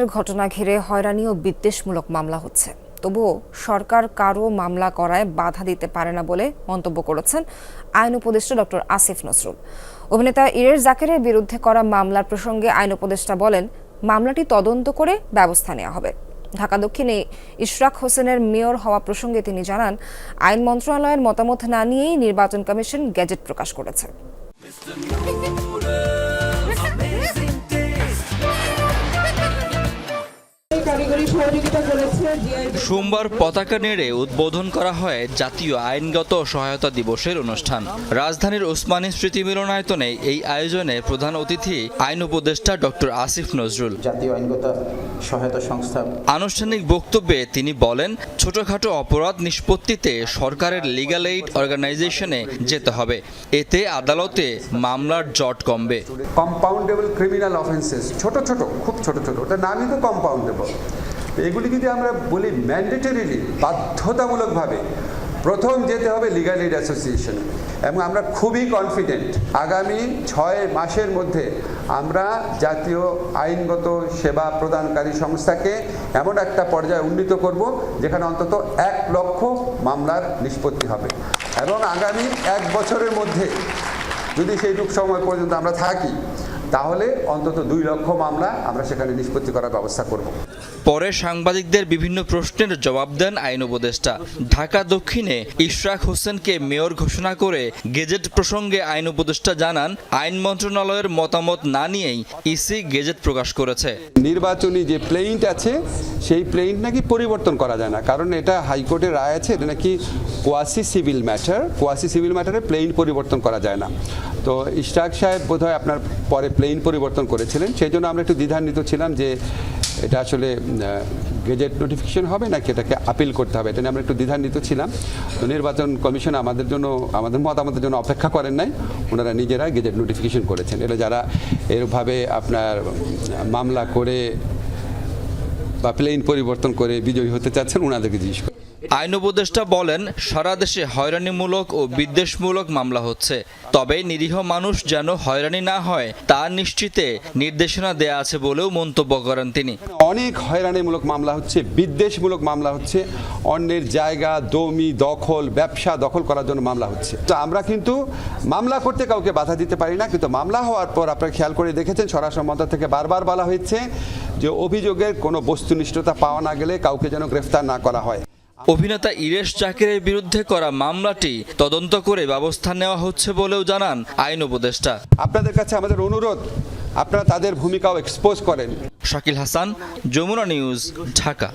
সন্ত্রাসের ঘটনা ঘিরে হয়রানি ও বিদ্বেষমূলক মামলা হচ্ছে। তবুও সরকার কারও মামলা করায় বাধা দিতে পারে না বলে মন্তব্য করেছেন আইন উপদেষ্টা ডক্টর আসিফ নজরুল অভিনেতা ইরের জাকেরের বিরুদ্ধে করা মামলার প্রসঙ্গে আইন উপদেষ্টা বলেন, মামলাটি তদন্ত করে ব্যবস্থা নেওয়া হবে। ঢাকা দক্ষিণে ইশরাক হোসেনের মেয়র হওয়া প্রসঙ্গে তিনি জানান, আইন মন্ত্রণালয়ের মতামত না নিয়েই নির্বাচন কমিশন গ্যাজেট প্রকাশ করেছে। সোমবার পতাকা নেড়ে উদ্বোধন করা হয় জাতীয় আইনগত সহায়তা দিবসের অনুষ্ঠান। রাজধানীর ওসমানী স্মৃতি মিলনায়তনে এই আয়োজনে প্রধান অতিথি আইন উপদেষ্টা ডক্টর আসিফ নজরুল। জাতীয় আইনগত সহায়তা সংস্থা। আনুষ্ঠানিক বক্তব্যে তিনি বলেন ছোটখাটো অপরাধ নিষ্পত্তিতে সরকারের লিগ্যাল এইড অর্গানাইজেশনে যেতে হবে। এতে আদালতে মামলার জট কমবে। কম্পাউন্ডেবল ক্রিমিনাল অফেন্সেস ছোট ছোট খুব ছোট ছোট। ওটা নামই তো কম্পাউন্ডেবল এগুলি যদি আমরা বলি ম্যান্ডেটরিলি বাধ্যতামূলকভাবে, প্রথম যেতে হবে লিগাল এইড অ্যাসোসিয়েশন এবং আমরা খুবই কনফিডেন্ট আগামী ছয় মাসের মধ্যে আমরা জাতীয় আইনগত সেবা প্রদানকারী সংস্থাকে এমন একটা পর্যায়ে উন্নীত করব, যেখানে অন্তত এক লক্ষ মামলার নিষ্পত্তি হবে। এবং আগামী এক বছরের মধ্যে, যদি সেইটুক সময় পর্যন্ত আমরা থাকি তাহলে অন্তত দুই লক্ষ মামলা আমরা সেখানে নিষ্পত্তি করার ব্যবস্থা করব। পরে সাংবাদিকদের বিভিন্ন প্রশ্নের জবাব দেন আইন উপদেষ্টা। ঢাকা দক্ষিণে ইশরাক হোসেনকে মেয়র ঘোষণা করে গেজেট প্রসঙ্গে আইন উপদেষ্টা জানান আইন মন্ত্রণালয়ের মতামত না নিয়েই ইসি গেজেট প্রকাশ করেছে। নির্বাচনী যে প্লেইন্ট আছে সেই প্লেইন্ট নাকি পরিবর্তন করা যায় না। কারণ এটা হাইকোর্টের রায় আছে এটা নাকি quasi civil matter quasi civil ম্যাটারে plaint পরিবর্তন করা যায় না। তো ইশরাক সাহেব বোধহয় আপনার পরে প্লেইন পরিবর্তন করেছিলেন। সেই জন্য আমরা একটু দ্বিধান্বিত ছিলাম যে এটা আসলে গেজেট নোটিফিকেশন হবে নাকি এটাকে আপিল করতে হবে, এটা নিয়ে আমরা একটু দ্বিধান্বিত ছিলাম। তো নির্বাচন কমিশন আমাদের জন্য, আমাদের মতামতের জন্য অপেক্ষা করেন নাই, ওনারা নিজেরা গেজেট নোটিফিকেশন করেছেন। এটা যারা এরভাবে আপনার মামলা করে বা প্লেন পরিবর্তন করে বিজয়ী হতে চাচ্ছেন, ওনাদেরকে জিজ্ঞেস। আইন উপদেষ্টা বলেন, সারা দেশে হয়রানিমূলক ও বিদ্বেষমূলক মামলা হচ্ছে। তবে নিরীহ মানুষ যেন হয়রানি না হয়, তা নিশ্চিতে নির্দেশনা দেয়া আছে বলেও মন্তব্য করেন তিনি। অনেক হয়রানিমূলক মামলা হচ্ছে, বিদ্বেষমূলক মামলা হচ্ছে, অন্যের জায়গা, দমি, দখল, ব্যবসা দখল করার জন্য মামলা হচ্ছে। তো আমরা কিন্তু মামলা করতে কাউকে বাধা দিতে পারি না, কিন্তু মামলা হওয়ার পর আপনারা খেয়াল করে দেখেছেন, স্বরাষ্ট্র মন্ত্রক থেকে বারবার বলা হয়েছে যে অভিযোগের কোনো বস্তুনিষ্ঠতা পাওয়া না গেলে কাউকে যেন গ্রেফতার না করা হয়। অভিনেতা ইরেশ জাকিরের বিরুদ্ধে করা মামলাটি তদন্ত করে ব্যবস্থা নেওয়া হচ্ছে বলেও জানান আইন উপদেষ্টা। আপনাদের কাছে আমাদের অনুরোধ আপনারা তাদের ভূমিকাও এক্সপোজ করেন। শাকিল হাসান যমুনা নিউজ ঢাকা।